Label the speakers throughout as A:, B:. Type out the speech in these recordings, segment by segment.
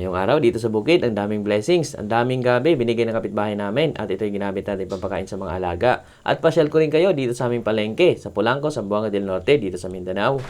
A: Ngayong araw dito sa bukid, ang daming blessings, ang daming gabi binigay ng kapitbahay namin at ito'y ginamit natin pampakain sa mga alaga. At pasyal ko rin kayo dito sa aming palengke sa Polanco, Zamboanga del Norte dito sa Mindanao.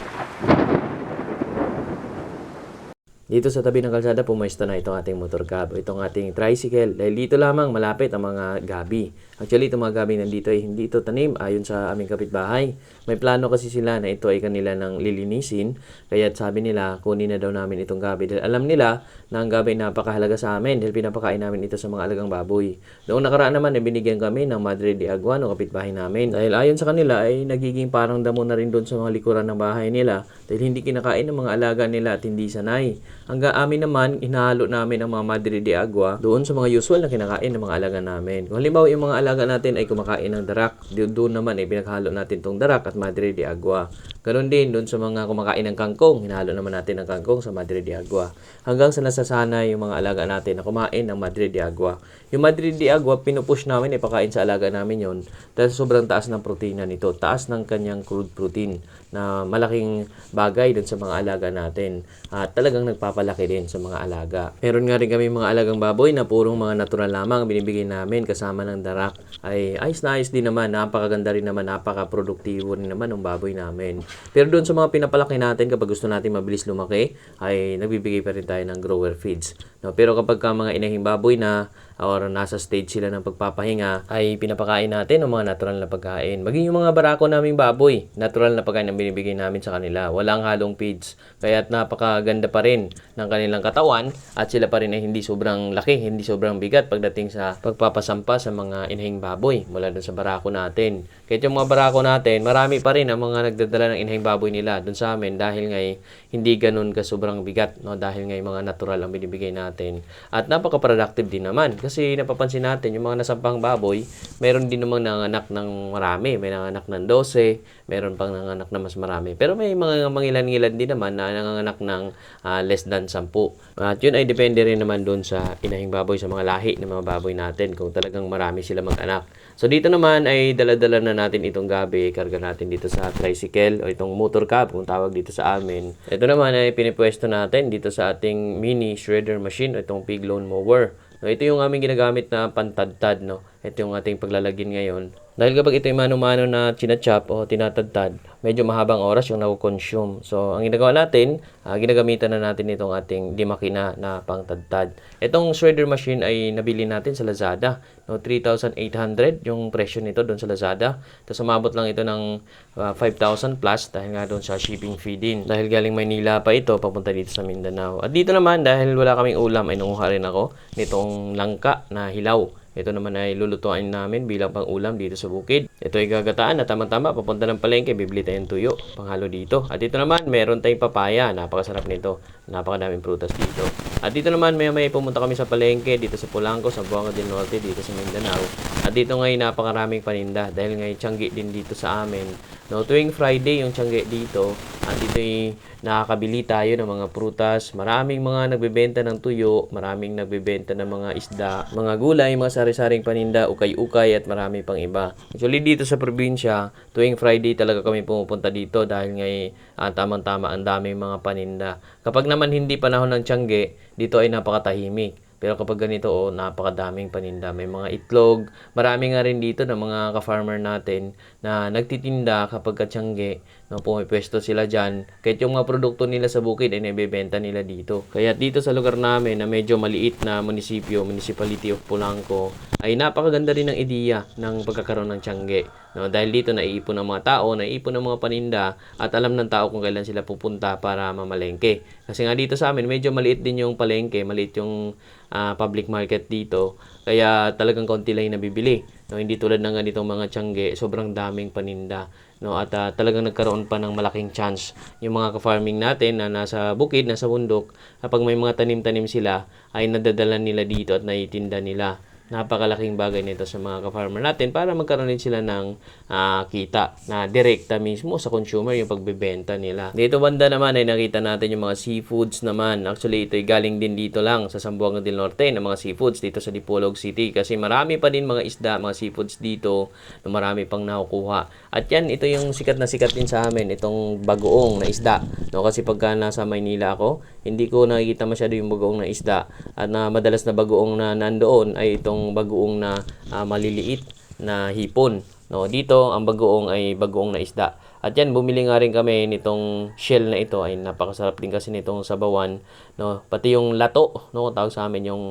A: Dito sa tabi ng kalsada, pumuesto na itong ating motor cab itong ating tricycle. Dahil dito lamang malapit ang mga gabi. Actually, itong mga gabi nandito ay hindi ito tanim ayon sa aming kapitbahay. May plano kasi sila na ito ay kanila nang lilinisin. Kaya sabi nila, kunin na daw namin itong gabi. Dahil alam nila na ang gabi napakahalaga sa amin dahil pinapakain namin ito sa mga alagang baboy. Noong nakaraan naman, ay binigyan kami ng Madre de Agua ng kapitbahay namin. Dahil ayon sa kanila ay nagiging parang damo na rin doon sa mga likuran ng bahay nila dahil hindi kinakain ng mga alaga nila at hindi sanay. Hanggang amin naman, inahalo namin ang mga Madre de Agua doon sa mga usual na kinakain ng mga alaga namin. Kung halimbawa yung mga alaga natin ay kumakain ng darak, do- doon naman ay pinaghalo natin tong darak at Madre de Agua. Ganon din doon sa mga kumakain ng kangkong, hinalo naman natin ang kangkong sa Madre de Agua. Hanggang sa nasasanay yung mga alaga natin na kumain ng Madre de Agua. Yung Madre de Agua, pinupush namin ipakain sa alaga namin yon dahil sobrang taas ng protina nito. Taas ng kanyang crude protein na malaking bagay dun sa mga alaga natin. At talagang nagpapalaki din sa mga alaga. Meron nga rin kami mga alagang baboy na purong mga natural lamang ang binibigay namin kasama ng darak. Ay ayos na ayos din naman. Napakaganda rin naman. Napaka-produktibo rin naman ng baboy namin. Pero doon sa mga pinapalaki natin kapag gusto natin mabilis lumaki ay nagbibigay pa rin tayo ng grower feeds. No, pero kapag ka mga inahing baboy na or nasa stage sila ng pagpapahinga ay pinapakain natin ng mga natural na pagkain. Maging yung mga barako naming baboy, natural na pagkain ang binibigay namin sa kanila. Walang halong feeds. Kaya napakaganda pa rin ng kanilang katawan at sila pa rin ay hindi sobrang laki, hindi sobrang bigat pagdating sa pagpapasampa sa mga inahing baboy mula dun sa barako natin. Kaya yung mga barako natin, marami pa rin ang mga nagdadala ng inahing baboy nila dun sa amin dahil ngay hindi ganun ka sobrang bigat no dahil ngay mga natural ang binibigay natin. At napaka-productive din naman napapansin natin yung mga nasampang baboy, meron din namang nanganak ng marami, may nanganak ng 12, meron pang nanganak na mas marami. Pero may mga mangilan-ngilan din naman na nanganak ng ah, less than 10. At yun ay depende rin naman doon sa inahing baboy sa mga lahi ng mga baboy natin kung talagang marami sila mag-anak. So dito naman ay daladala na natin itong gabi, karga natin dito sa tricycle o itong motor cab kung tawag dito sa amin. Ito naman ay pinipwesto natin dito sa ating mini shredder machine o itong pig lawn mower. No, ito yung aming ginagamit na pantadtad, no? Ito yung ating paglalagin ngayon. Dahil kapag ito yung mano-mano na chinachop o tinatadtad, medyo mahabang oras yung nakukonsume. So, ang ginagawa natin, ah, ginagamitan na natin itong ating di makina na pangtadtad. Itong shredder machine ay nabili natin sa Lazada. No, 3,800 yung presyo nito doon sa Lazada. Tapos umabot lang ito ng ah, 5,000 plus dahil nga doon sa shipping fee din. Dahil galing Maynila pa ito, papunta dito sa Mindanao. At dito naman, dahil wala kaming ulam, ay nanguha rin ako nitong langka na hilaw. Ito naman ay lulutuin namin bilang pang ulam dito sa bukid. Ito ay gagataan na tama-tama papunta ng palengke, bibili tayong tuyo, panghalo dito. At dito naman, meron tayong papaya, napakasarap nito. Napakadaming prutas dito. At dito naman, may may pumunta kami sa palengke dito sa Polanco, sa Buanga del Norte, dito sa Mindanao. At dito ngayon napakaraming paninda dahil ngayon tiyanggi din dito sa amin. No, tuwing Friday yung tiyanggi dito, at dito ay nakakabili tayo ng mga prutas. Maraming mga nagbebenta ng tuyo, maraming nagbebenta ng mga isda, mga gulay, mga sari-saring paninda, ukay-ukay at marami pang iba. Actually dito sa probinsya, tuwing Friday talaga kami pumupunta dito dahil ngay ah, tamang-tama ang daming mga paninda. Kapag naman hindi panahon ng tiyangge, dito ay napakatahimik. Pero kapag ganito, oh, napakadaming paninda. May mga itlog. Marami nga rin dito ng mga ka-farmer natin na nagtitinda kapag katsangge. No, pumipwesto sila dyan. Kahit yung mga produkto nila sa bukid ay nabibenta nila dito. Kaya dito sa lugar namin na medyo maliit na munisipyo, Municipality of Polanco, ay napakaganda rin ng ideya ng pagkakaroon ng tiyangge. No, dahil dito naiipon ng mga tao, naiipon ng mga paninda at alam ng tao kung kailan sila pupunta para mamalengke. Kasi nga dito sa amin, medyo maliit din yung palengke, maliit yung ah, public market dito. Kaya talagang konti lang yung nabibili. No, hindi tulad ng ganitong mga tiyangge, sobrang daming paninda. No, at ah, talagang nagkaroon pa ng malaking chance yung mga ka-farming natin na nasa bukid, nasa bundok, kapag may mga tanim-tanim sila, ay nadadala nila dito at naitinda nila. Napakalaking bagay nito sa mga ka-farmer natin para magkaroon din sila ng ah, kita na direkta mismo sa consumer yung pagbebenta nila. Dito banda naman ay nakita natin yung mga seafoods naman. Actually, ito ay galing din dito lang sa Zamboanga del Norte ng mga seafoods dito sa Dipolog City kasi marami pa din mga isda, mga seafoods dito na marami pang nakukuha. At yan, ito yung sikat na sikat din sa amin, itong bagoong na isda. No, kasi pagka nasa Maynila ako, hindi ko nakikita masyado yung bagoong na isda. At na madalas na bagoong na nandoon ay itong bagoong na ah, maliliit na hipon. No, dito ang bagoong ay bagoong na isda. At yan, bumili nga rin kami nitong shell na ito. Ay napakasarap din kasi nitong sabawan. No, pati yung lato, no, tawag sa amin yung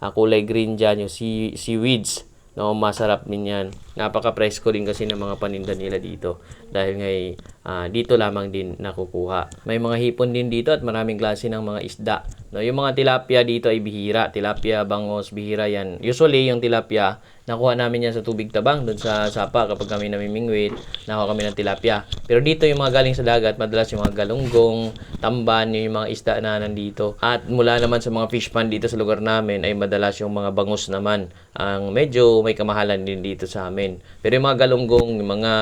A: ah, kulay green dyan, yung sea, seaweeds. No, masarap din yan. Napaka-presko din kasi ng mga paninda nila dito. Dahil ngay ah, dito lamang din nakukuha. May mga hipon din dito at maraming klase ng mga isda. No, yung mga tilapia dito ay bihira. Tilapia, bangos, bihira yan. Usually, yung tilapia, nakuha namin yan sa tubig tabang doon sa sapa kapag kami namimingwit. Nakuha kami ng tilapia. Pero dito yung mga galing sa dagat, madalas yung mga galunggong, tamban, yun yung mga isda na nandito. At mula naman sa mga fish pond dito sa lugar namin ay madalas yung mga bangus naman. Ang medyo may kamahalan din dito sa amin. Pero yung mga galunggong, yung mga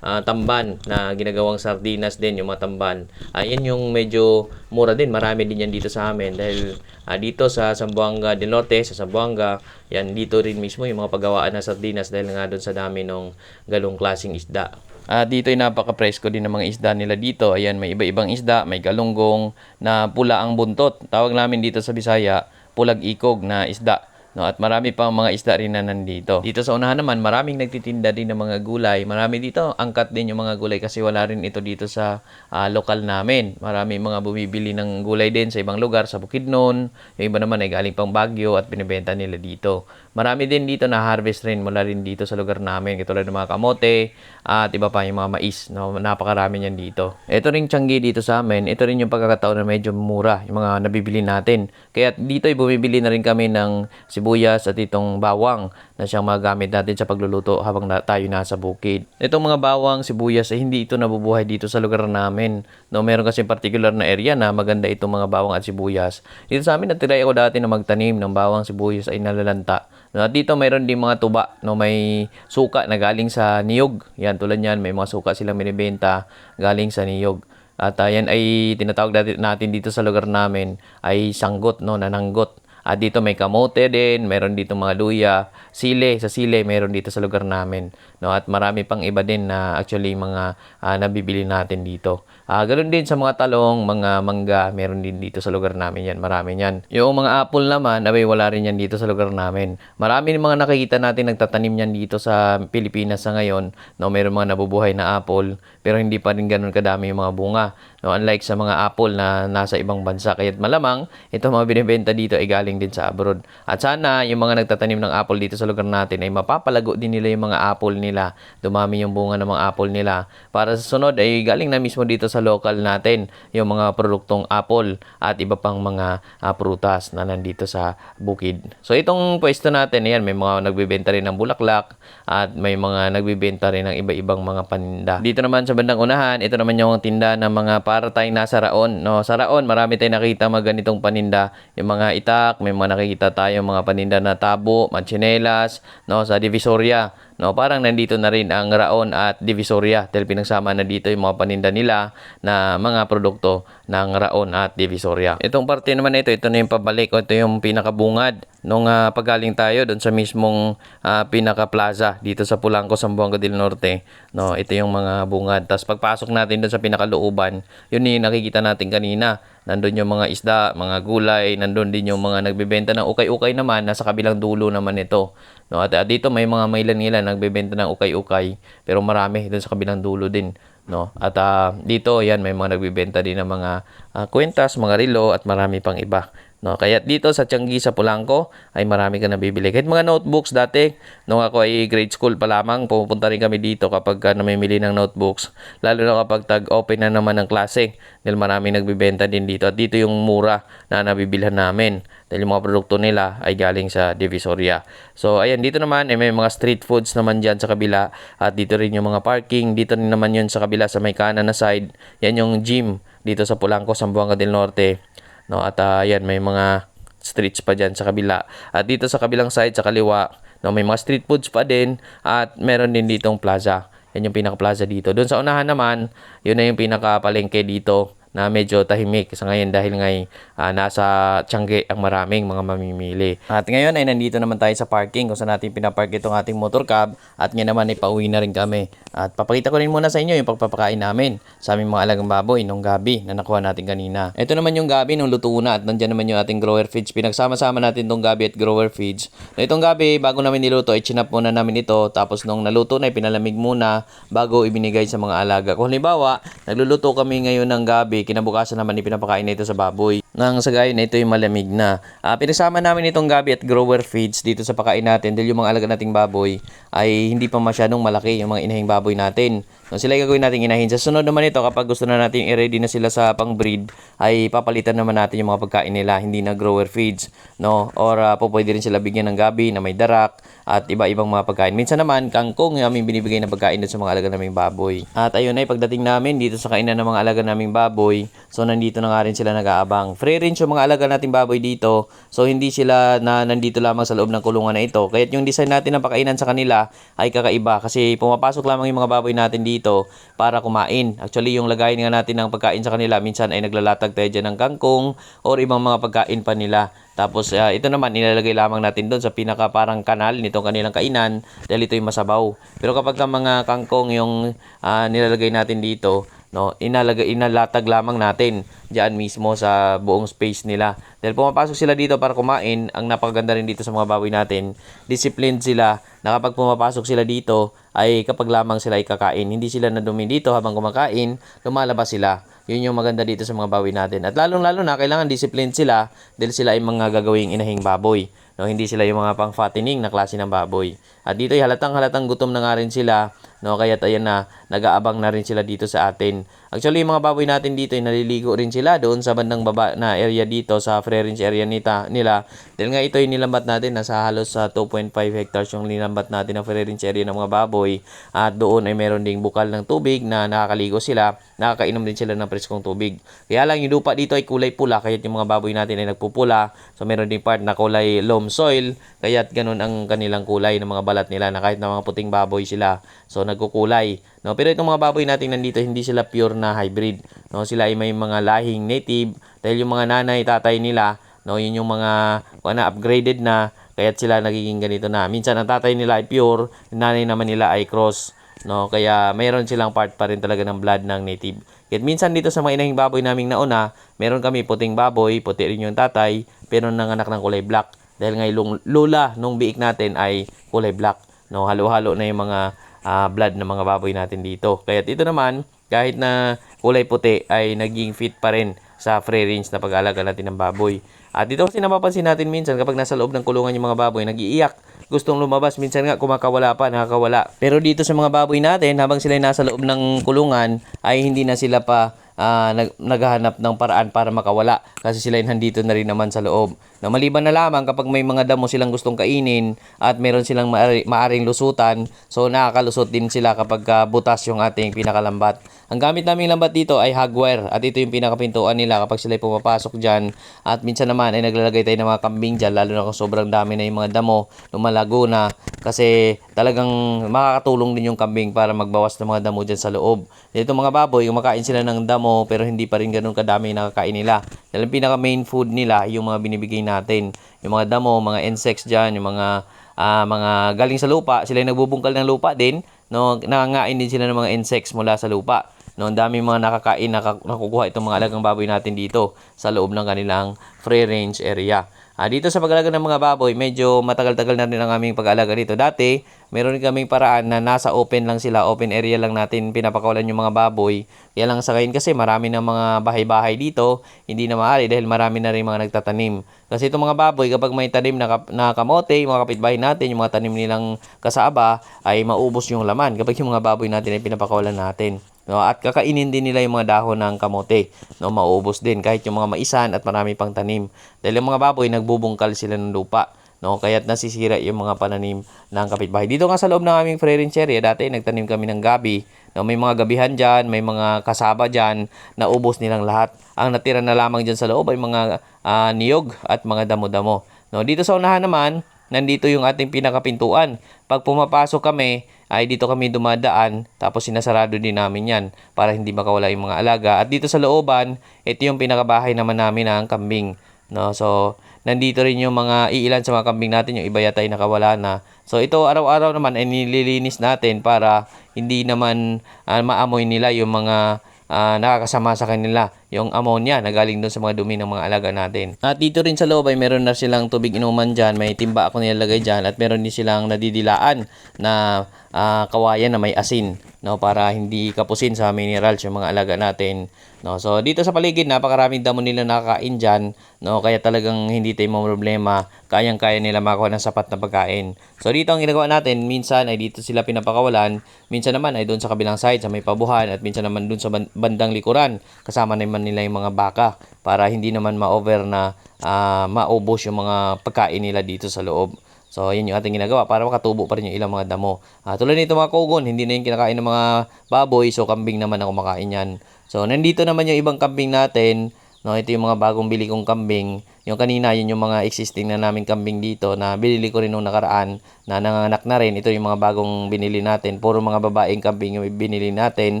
A: ah, tamban na ginagawang sardinas din, yung mga tamban, ayan yung medyo mura din. Marami din yan dito sa amin dahil ah, dito sa Zamboanga del Norte, sa Zamboanga, yan dito rin mismo yung mga paggawaan ng sardinas dahil nga doon sa dami ng galong klaseng isda. At dito ay napaka-presko din ng mga isda nila dito. Ayan, may iba-ibang isda, may galunggong na pula ang buntot. Tawag namin dito sa Bisaya, pulag ikog na isda. No, at marami pang mga isda rin na nandito. Dito sa unahan naman, maraming nagtitinda din ng mga gulay. Marami dito, angkat din yung mga gulay kasi wala rin ito dito sa ah, lokal namin. Marami mga bumibili ng gulay din sa ibang lugar, sa Bukidnon. Yung iba naman ay galing pang Baguio at binibenta nila dito. Marami din dito na harvest rin mula rin dito sa lugar namin. Katulad ng mga kamote at iba pa yung mga mais. No? Napakarami niyan dito. Ito rin tiyanggi dito sa amin. Ito rin yung pagkakataon na medyo mura yung mga nabibili natin. Kaya dito ay bumibili na rin kami ng sibuyas at itong bawang na siyang magamit natin sa pagluluto habang na, tayo nasa bukid. Itong mga bawang, sibuyas ay hindi ito nabubuhay dito sa lugar namin. No, meron kasi particular na area na maganda itong mga bawang at sibuyas. Dito sa amin natiray ako dati na magtanim ng bawang sibuyas ay nalalanta. No, at dito mayroon din mga tuba, no, may suka na galing sa niyog. Yan tulad niyan, may mga suka silang binibenta galing sa niyog. At ah, yan ay tinatawag natin dito sa lugar namin ay sanggot, no, nananggot. At dito may kamote din, meron dito mga luya, sile, sa sile meron dito sa lugar namin. No, at marami pang iba din na actually mga ah, nabibili natin dito. Ah, ganoon din sa mga talong, mga mangga, meron din dito sa lugar namin yan, marami yan. Yung mga apple naman, abay wala rin yan dito sa lugar namin. Marami din mga nakikita natin nagtatanim yan dito sa Pilipinas sa ngayon. No, meron mga nabubuhay na apple, pero hindi pa rin ganoon kadami yung mga bunga. No, unlike sa mga apple na nasa ibang bansa. Kaya malamang, ito mga binibenta dito ay galing din sa abroad. At sana yung mga nagtatanim ng apple dito sa lugar natin ay mapapalago din nila yung mga apple nila. Dumami yung bunga ng mga apple nila. Para sa sunod ay galing na mismo dito sa local natin yung mga produktong apple at iba pang mga ah, prutas na nandito sa bukid. So itong pwesto natin, ayan, may mga nagbebenta rin ng bulaklak at may mga nagbebenta rin ng iba-ibang mga paninda. Dito naman sa bandang unahan, ito naman yung tinda ng mga para tayong nasa raon. No, sa raon, marami tayong nakita mga ganitong paninda. Yung mga itak, may mga nakikita tayo mga paninda na tabo, manchinelas, no, sa Divisoria. No, parang nandito na rin ang Raon at Divisoria dahil pinagsama na dito yung mga paninda nila na mga produkto ng Raon at Divisoria. Itong parte naman ito, ito na yung pabalik o ito yung pinakabungad nung ah, pagaling tayo doon sa mismong ah, pinaka plaza dito sa Pulangco, Zamboanga del Norte. No, ito yung mga bungad. Tapos pagpasok natin doon sa pinakalooban, yun yung nakikita natin kanina. Nandun yung mga isda, mga gulay, nandun din yung mga nagbebenta ng ukay-ukay naman, nasa kabilang dulo naman ito. No, at, at dito may mga mailan-ilan nagbebenta ng ukay-ukay, pero marami doon sa kabilang dulo din. No? At ah, dito, yan, may mga nagbebenta din ng mga ah, kwentas, mga relo, at marami pang iba. No, kaya dito sa Tianggi sa Polanco ay marami ka nabibili. Kahit mga notebooks dati, nung ako ay grade school pa lamang, pupunta rin kami dito kapag ka namimili ng notebooks. Lalo na kapag tag-open na naman ng klase. Dahil marami nagbibenta din dito. At dito yung mura na nabibilhan namin. Dahil yung mga produkto nila ay galing sa Divisoria. So, ayan, dito naman ay may mga street foods naman dyan sa kabila. At dito rin yung mga parking. Dito rin naman yun sa kabila sa may kanan na side. Yan yung gym dito sa Polanco, Zamboanga del Norte. No, at ah, yan may mga streets pa dyan sa kabila. At dito sa kabilang side, sa kaliwa, No, may mga street foods pa din at meron din ditong plaza. Yan yung pinaka-plaza dito. Doon sa unahan naman, yun na yung pinaka-palengke dito na medyo tahimik sa ngayon dahil ngay ah, nasa Tiangge ang maraming mga mamimili. At ngayon ay nandito naman tayo sa parking kung saan natin pinapark itong ating motor cab at ngayon naman ay pauwi na rin kami. At papakita ko rin muna sa inyo yung pagpapakain namin sa aming mga alagang baboy nung gabi na nakuha natin kanina. Ito naman yung gabi nung luto na at nandyan naman yung ating grower feeds. Pinagsama-sama natin tong gabi at grower feeds. Na itong gabi, bago namin niluto, ay chinap muna namin ito. Tapos nung naluto na, pinalamig muna bago ibinigay sa mga alaga. Kung halimbawa, nagluluto kami ngayon ng gabi, kinabukasan naman ipinapakain na ito sa baboy. Nang sa gayon na ito yung malamig na. Ah, pinasama namin itong gabi at grower feeds dito sa pakain natin dahil yung mga alaga nating baboy ay hindi pa masyadong malaki yung mga inahing baboy natin. So, sila gagawin natin inahin. Sa sunod naman ito, kapag gusto na natin i-ready na sila sa pang-breed, ay papalitan naman natin yung mga pagkain nila, hindi na grower feeds. No? Or uh, po pwede rin sila bigyan ng gabi na may darak at iba-ibang mga pagkain. Minsan naman, kangkong yung aming binibigay na pagkain doon sa mga alaga naming baboy. At ayun ay pagdating namin dito sa kainan ng mga alaga naming baboy, so nandito na nga rin sila nag-aabang. Free range yung mga alaga nating baboy dito, so hindi sila na nandito lamang sa loob ng kulungan na ito. Kaya yung design natin ng pakainan sa kanila ay kakaiba kasi pumapasok lamang yung mga baboy natin dito para kumain. Actually, yung lagayin nga natin ng pagkain sa kanila, minsan ay naglalatag tayo dyan ng kangkong or ibang mga pagkain pa nila. Tapos ah, ito naman nilalagay lamang natin doon sa pinaka parang kanal nitong kanilang kainan dahil ito yung masabaw. Pero kapag ka mga kangkong yung ah, nilalagay natin dito, no, inalagay inalatag lamang natin diyan mismo sa buong space nila. Dahil pumapasok sila dito para kumain, ang napakaganda rin dito sa mga baboy natin, disciplined sila na kapag pumapasok sila dito ay kapag lamang sila ay kakain. Hindi sila nadumi dito habang kumakain, lumalabas sila. Yun yung maganda dito sa mga baboy natin. At lalong-lalo na, kailangan disciplined sila dahil sila ay mga gagawing inahing baboy. No, hindi sila yung mga pang-fattening na klase ng baboy. At dito ay halatang halatang gutom na nga rin sila. No, kaya ayan na, nag-aabang na rin sila dito sa atin. Actually, yung mga baboy natin dito ay naliligo rin sila doon sa bandang baba na area dito sa free range area nita, nila. Dahil nga ito ay nilambat natin, nasa halos sa 2.5 hectares yung nilambat natin na free range area ng mga baboy. At doon ay meron ding bukal ng tubig na nakakaligo sila, nakakainom din sila ng preskong tubig. Kaya lang yung lupa dito ay kulay pula, kaya yung mga baboy natin ay nagpupula. So meron ding part na kulay loam soil, kaya ganun ang kanilang kulay ng mga balat nila na kahit na mga puting baboy sila. So nagkukulay. No, pero itong mga baboy natin nandito hindi sila pure na hybrid. No, sila ay may mga lahing native dahil yung mga nanay, tatay nila, no, yun yung mga ano, upgraded na kaya sila nagiging ganito na. Minsan ang tatay nila ay pure, nanay naman nila ay cross. No, kaya mayroon silang part pa rin talaga ng blood ng native. Kaya minsan dito sa mga inahing baboy naming nauna, meron kami puting baboy, puti rin yung tatay, pero nanganak ng kulay black. Dahil ngayon lula nung biik natin ay kulay black. No, halo-halo na yung mga ah, blood ng mga baboy natin dito. Kaya ito naman, kahit na kulay puti ay naging fit pa rin sa free range na pag-alaga natin ng baboy. At dito kasi napapansin natin minsan kapag nasa loob ng kulungan yung mga baboy, nag-iiyak. Gustong lumabas, minsan nga kumakawala pa, nakakawala. Pero dito sa mga baboy natin, habang sila nasa loob ng kulungan, ay hindi na sila pa ah, nag, naghahanap ng paraan para makawala kasi sila ay nandito na rin naman sa loob. Na maliban na lamang kapag may mga damo silang gustong kainin at meron silang maari, maaring lusutan, so nakakalusot din sila kapag ah, butas yung ating pinakalambat. Ang gamit naming lambat dito ay hagwire at ito yung pinakapintuan nila kapag sila pumapasok dyan. At minsan naman ay naglalagay tayo ng mga kambing dyan lalo na kung sobrang dami na yung mga damo lumalago na kasi talagang makakatulong din yung kambing para magbawas ng mga damo dyan sa loob. Dito mga baboy, kumakain sila ng damo pero hindi pa rin ganun kadami nakakain nila. Dahil pinaka main food nila yung mga binibigay natin. Yung mga damo, mga insects dyan, yung mga ah, mga galing sa lupa, sila yung nagbubungkal ng lupa din. No, nangangain din sila ng mga insects mula sa lupa. No, ang dami mga nakakain, naka, nakukuha itong mga alagang baboy natin dito sa loob ng kanilang free range area. Ah, dito sa pag-alaga ng mga baboy, medyo matagal-tagal na rin ang aming pag-alaga dito. Dati, meron kaming paraan na nasa open lang sila, open area lang natin pinapakawalan yung mga baboy. Kaya lang sa ngayon kasi marami ng mga bahay-bahay dito, hindi na maaari dahil marami na rin mga nagtatanim. Kasi itong mga baboy, kapag may tanim na, na kamote, mga kapitbahay natin, yung mga tanim nilang kasaba, ay maubos yung laman kapag yung mga baboy natin ay pinapakawalan natin. No, at kakainin din nila yung mga dahon ng kamote. No, maubos din kahit yung mga maisan at marami pang tanim. Dahil yung mga baboy nagbubungkal sila ng lupa. No, kaya't nasisira yung mga pananim ng kapitbahay. Dito nga sa loob ng aming free range area, dati nagtanim kami ng gabi. No, may mga gabihan diyan, may mga kasaba diyan na ubos nilang lahat. Ang natira na lamang diyan sa loob ay mga ah, niyog at mga damo-damo. No, dito sa unahan naman, nandito yung ating pinakapintuan. Pag pumapasok kami, ay dito kami dumadaan tapos sinasarado din namin yan para hindi makawala yung mga alaga. At dito sa looban, ito yung pinakabahay naman namin ng kambing. No, so nandito rin yung mga iilan sa mga kambing natin, yung iba yata ay nakawala na. So ito araw-araw naman ay nililinis natin para hindi naman ah, maamoy nila yung mga ah, nakakasama sa kanila yung ammonia na galing doon sa mga dumi ng mga alaga natin. At dito rin sa loob ay meron na silang tubig inuman dyan, may timba ako nilalagay dyan at meron din silang nadidilaan na ah, kawayan na may asin no para hindi kapusin sa minerals yung mga alaga natin no. So dito sa paligid napakaraming damo nila nakakain diyan no kaya talagang hindi tayo mo problema kayang kaya nila makuha ng sapat na pagkain. So dito ang ginagawa natin minsan ay dito sila pinapakawalan minsan naman ay doon sa kabilang side sa may pabuhan at minsan naman doon sa ban- bandang likuran kasama naman nila yung mga baka para hindi naman ma-over na ah, maubos yung mga pagkain nila dito sa loob So, yun yung ating ginagawa para makatubo pa rin yung ilang mga damo. Ah, tulad nito mga kugon, hindi na yung kinakain ng mga baboy, so kambing naman ang kumakain yan. So, nandito naman yung ibang kambing natin. No, ito yung mga bagong bili kong kambing. Yung kanina, yun yung mga existing na naming kambing dito na binili ko rin nung nakaraan na nanganak na rin. Ito yung mga bagong binili natin. Puro mga babaeng kambing yung binili natin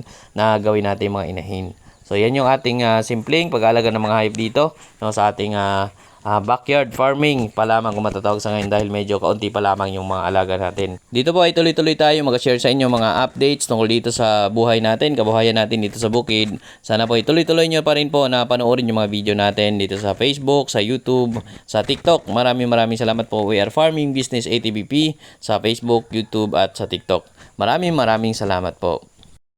A: na gawin natin mga inahin. So, yan yung ating ah, simpleng pag-aalaga ng mga hayop dito no, sa ating ah, ah, backyard farming pa lamang kung matatawag sa ngayon dahil medyo kaunti pa lamang yung mga alaga natin. Dito po ay tuloy-tuloy tayo mag-share sa inyo mga updates tungkol dito sa buhay natin, kabuhayan natin dito sa bukid. Sana po ay tuloy-tuloy nyo pa rin po na panoorin yung mga video natin dito sa Facebook, sa YouTube, sa TikTok. Maraming maraming salamat po. We are Farming Business ATBP sa Facebook, YouTube at sa TikTok. Maraming maraming salamat po.